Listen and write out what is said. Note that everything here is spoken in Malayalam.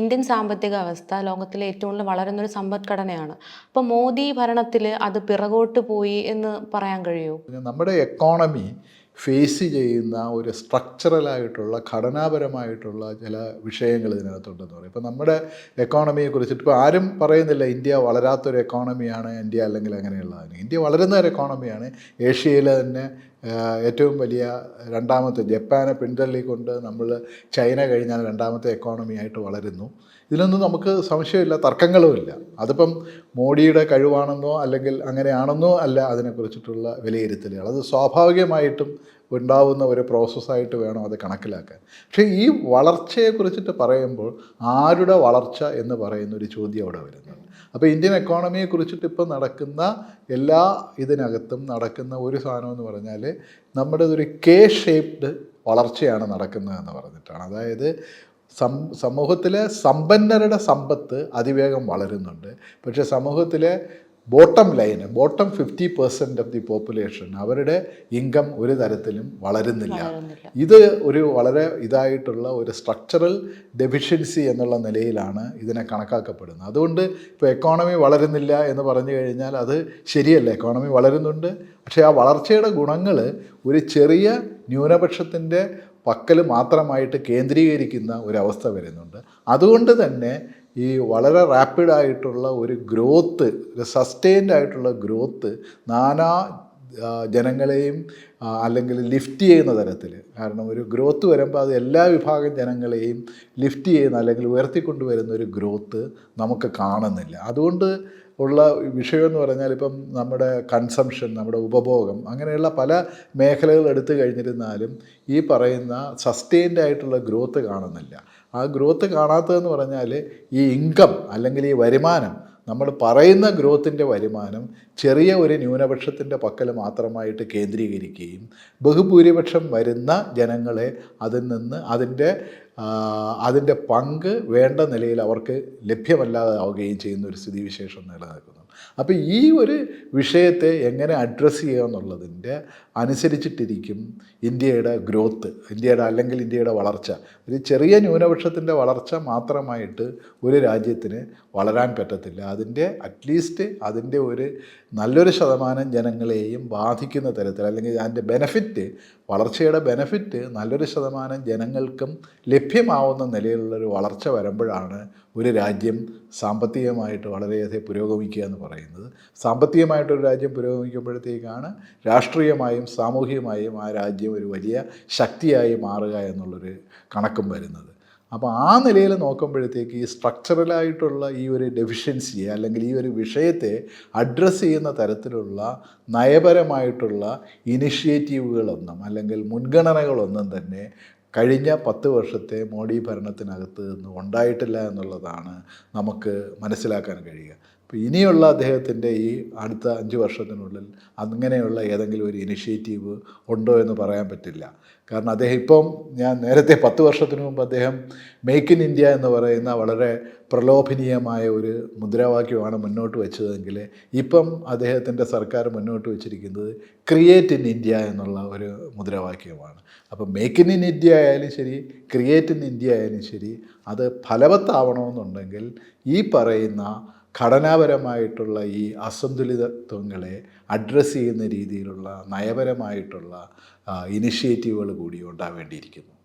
ഇന്ത്യൻ സാമ്പത്തിക അവസ്ഥ ലോകത്തിലെ ഏറ്റവും കൂടുതൽ വളരുന്നൊരു സമ്പദ്ഘടനയാണ്. അപ്പോൾ മോദി ഭരണത്തിൽ അത് പിറകോട്ട് പോയി എന്ന് പറയാൻ കഴിയുമോ നമ്മുടെ എക്കോണമി ഫേസ് ചെയ്യുന്ന ഒരു സ്ട്രക്ചറലായിട്ടുള്ള ഘടനാപരമായിട്ടുള്ള ചില വിഷയങ്ങൾ ഇതിനകത്തുണ്ടെന്ന് പറയും. ഇപ്പോൾ നമ്മുടെ എക്കോണമിയെ കുറിച്ചിട്ട് ഇപ്പോൾ ആരും പറയുന്നില്ല ഇന്ത്യ വളരാത്തൊരു എക്കോണമിയാണ് ഇന്ത്യ അല്ലെങ്കിൽ അങ്ങനെയുള്ളതാണ്. ഇന്ത്യ വളരുന്ന ഒരു എക്കോണമിയാണ് ഏഷ്യയിലെ തന്നെ ഏറ്റവും വലിയ രണ്ടാമത്തെ ജപ്പാനെ പിന്തള്ളിക്കൊണ്ട് നമ്മൾ ചൈന കഴിഞ്ഞാൽ രണ്ടാമത്തെ എക്കോണമി ആയിട്ട് വളരുന്നു. ഇതിനൊന്നും നമുക്ക് സംശയമില്ല തർക്കങ്ങളുമില്ല അതിപ്പം മോഡിയുടെ കഴിവാണെന്നോ അല്ലെങ്കിൽ അങ്ങനെയാണെന്നോ അല്ല അതിനെക്കുറിച്ചിട്ടുള്ള വിലയിരുത്തലുകൾ. അത് സ്വാഭാവികമായിട്ടും ഉണ്ടാവുന്ന ഒരു പ്രോസസ്സായിട്ട് വേണം അത് കണക്കിലാക്കാൻ. പക്ഷേ ഈ വളർച്ചയെക്കുറിച്ചിട്ട് പറയുമ്പോൾ ആരുടെ വളർച്ച എന്ന് പറയുന്ന ഒരു ചോദ്യം അവിടെ വരുന്നുണ്ട്. അപ്പോൾ ഇന്ത്യൻ എക്കോണമിയെ കുറിച്ചിട്ട് ഇപ്പോൾ നടക്കുന്ന എല്ലാ ഇതിനകത്തും നടക്കുന്ന ഒരു സാധനം എന്ന് പറഞ്ഞാൽ നമ്മുടെ ഒരു കെ ഷേപ്ഡ് വളർച്ചയാണ് നടക്കുന്നതെന്ന് പറഞ്ഞിട്ടാണ്. അതായത് സം സമൂഹത്തിലെ സമ്പന്നരുടെ സമ്പത്ത് അതിവേഗം വളരുന്നുണ്ട്. പക്ഷേ സമൂഹത്തിലെ bottom line bottom fifty percent of the population അവരുടെ ഇൻകം ഒരു തരത്തിലും വളരുന്നില്ല. ഇത് ഒരു വളരെ ഇതായിട്ടുള്ള ഒരു സ്ട്രക്ചറൽ ഡെഫിഷ്യൻസി എന്നുള്ള നിലയിലാണ് ഇതിനെ കണക്കാക്കപ്പെടുന്നത്. അതുകൊണ്ട് ഇപ്പോൾ എക്കോണമി വളരുന്നില്ല എന്ന് പറഞ്ഞു കഴിഞ്ഞാൽ അത് ശരിയല്ല. എക്കോണമി വളരുന്നുണ്ട്. പക്ഷേ ആ വളർച്ചയുടെ ഗുണങ്ങൾ ഒരു ചെറിയ ന്യൂനപക്ഷത്തിന്റെ പക്കൽ മാത്രമായിട്ട് കേന്ദ്രീകരിക്കുന്ന ഒരവസ്ഥ വരുന്നുണ്ട്. അതുകൊണ്ട് തന്നെ ഈ വളരെ റാപ്പിഡായിട്ടുള്ള ഒരു ഗ്രോത്ത് സസ്റ്റെയിൻഡ് ആയിട്ടുള്ള ഗ്രോത്ത് നാനാ ജനങ്ങളെയും അല്ലെങ്കിൽ ലിഫ്റ്റ് ചെയ്യുന്ന തരത്തിൽ. കാരണം ഒരു ഗ്രോത്ത് വരുമ്പോൾ അത് എല്ലാ വിഭാഗം ജനങ്ങളെയും ലിഫ്റ്റ് ചെയ്യുന്ന അല്ലെങ്കിൽ ഉയർത്തിക്കൊണ്ടുവരുന്ന ഒരു ഗ്രോത്ത് നമുക്ക് കാണുന്നില്ല. അതുകൊണ്ട് ഉള്ള വിഷയം എന്ന് പറഞ്ഞാൽ ഇപ്പം നമ്മുടെ കൺസംഷൻ നമ്മുടെ ഉപഭോഗം അങ്ങനെയുള്ള പല മേഖലകൾ എടുത്തു കഴിഞ്ഞിരുന്നാലും ഈ പറയുന്ന സസ്റ്റെയിൻഡ് ആയിട്ടുള്ള ഗ്രോത്ത് കാണുന്നില്ല. ആ ഗ്രോത്ത് കാണാത്തതെന്ന് പറഞ്ഞാൽ ഈ ഇൻകം അല്ലെങ്കിൽ ഈ വരുമാനം നമ്മൾ പറയുന്ന ഗ്രോത്തിന്റെ വരുമാനം ചെറിയ ഒരു ന്യൂനപക്ഷത്തിന്റെ പക്കൽ മാത്രമായിട്ട് കേന്ദ്രീകരിക്കുകയും ബഹുഭൂരിപക്ഷം വരുന്ന ജനങ്ങളെ അതിൽ നിന്ന് അതിന്റെ അതിന്റെ പങ്ക് വേണ്ട നിലയിൽ അവർക്ക് ലഭ്യമല്ലാതാവുകയും ചെയ്യുന്ന ഒരു സ്ഥിതിവിശേഷം നിലനിൽക്കുന്നു. അപ്പോൾ ഈ ഒരു വിഷയത്തെ എങ്ങനെ അഡ്രസ്സ് ചെയ്യുക എന്നുള്ളതിന്റെ അനുസരിച്ചിട്ടിരിക്കും ഇന്ത്യയുടെ ഗ്രോത്ത് ഇന്ത്യയുടെ അല്ലെങ്കിൽ ഇന്ത്യയുടെ വളർച്ച. ഒരു ചെറിയ ന്യൂനപക്ഷത്തിന്റെ വളർച്ച മാത്രമായിട്ട് ഒരു രാജ്യത്തിന് വളരാൻ പറ്റത്തില്ല. അതിന്റെ അറ്റ്ലീസ്റ്റ് അതിന്റെ ഒരു നല്ലൊരു ശതമാനം ജനങ്ങളെയും ബാധിക്കുന്ന തരത്തിൽ അല്ലെങ്കിൽ അതിന്റെ ബെനഫിറ്റ് വളർച്ചയുടെ ബെനഫിറ്റ് നല്ലൊരു ശതമാനം ജനങ്ങൾക്കും ലഭ്യമാവുന്ന നിലയിലുള്ളൊരു വളർച്ച വരുമ്പോഴാണ് ഒരു രാജ്യം സാമ്പത്തികമായിട്ട് വളരെയധികം പുരോഗമിക്കുക എന്ന് പറയുന്നത്. സാമ്പത്തികമായിട്ടൊരു രാജ്യം പുരോഗമിക്കുമ്പോഴത്തേക്കാണ് രാഷ്ട്രീയമായും സാമൂഹികമായും ആ രാജ്യം ഒരു വലിയ ശക്തിയായി മാറുക എന്നുള്ളൊരു കണക്കും വരുന്നത്. അപ്പോൾ ആ നിലയിൽ നോക്കുമ്പോഴത്തേക്ക് ഈ സ്ട്രക്ചറലായിട്ടുള്ള ഈ ഒരു ഡെഫിഷ്യൻസിയെ അല്ലെങ്കിൽ ഈ ഒരു വിഷയത്തെ അഡ്രസ്സ് ചെയ്യുന്ന തരത്തിലുള്ള നയപരമായിട്ടുള്ള ഇനിഷ്യേറ്റീവുകളൊന്നും അല്ലെങ്കിൽ മുൻഗണനകളൊന്നും തന്നെ കഴിഞ്ഞ പത്ത് വർഷത്തെ മോഡി ഭരണത്തിനകത്ത് നിന്ന് ഉണ്ടായിട്ടില്ല എന്നുള്ളതാണ് നമുക്ക് മനസ്സിലാക്കാൻ കഴിയുക. അപ്പോൾ ഇനിയുള്ള അദ്ദേഹത്തിന്റെ ഈ അടുത്ത അഞ്ച് വർഷത്തിനുള്ളിൽ അങ്ങനെയുള്ള ഏതെങ്കിലും ഒരു ഇനിഷ്യേറ്റീവ് ഉണ്ടോ എന്ന് പറയാൻ പറ്റില്ല. കാരണം അദ്ദേഹം ഇപ്പം ഞാൻ നേരത്തെ പത്ത് വർഷത്തിന് മുമ്പ് അദ്ദേഹം മേക്ക് ഇൻ ഇന്ത്യ എന്ന് പറയുന്ന വളരെ പ്രലോഭനീയമായ ഒരു മുദ്രാവാക്യമാണ് മുന്നോട്ട് വെച്ചതെങ്കിൽ ഇപ്പം അദ്ദേഹത്തിന്റെ സർക്കാർ മുന്നോട്ട് വെച്ചിരിക്കുന്നത് ക്രിയേറ്റ് ഇൻ ഇന്ത്യ എന്നുള്ള ഒരു മുദ്രാവാക്യമാണ്. അപ്പം മേക്ക് ഇൻ ഇന്ത്യ ആയാലും ശരി ക്രിയേറ്റ് ഇൻ ഇന്ത്യ ആയാലും ശരി അത് ഫലവത്താവണമെന്നുണ്ടെങ്കിൽ ഈ പറയുന്ന ഘടനാപരമായിട്ടുള്ള ഈ അസന്തുലിതത്വങ്ങളെ അഡ്രസ്സ് ചെയ്യുന്ന രീതിയിലുള്ള നയപരമായിട്ടുള്ള ഇനിഷ്യേറ്റീവുകൾ കൂടി ഉണ്ടാവേണ്ടിയിരിക്കുന്നു.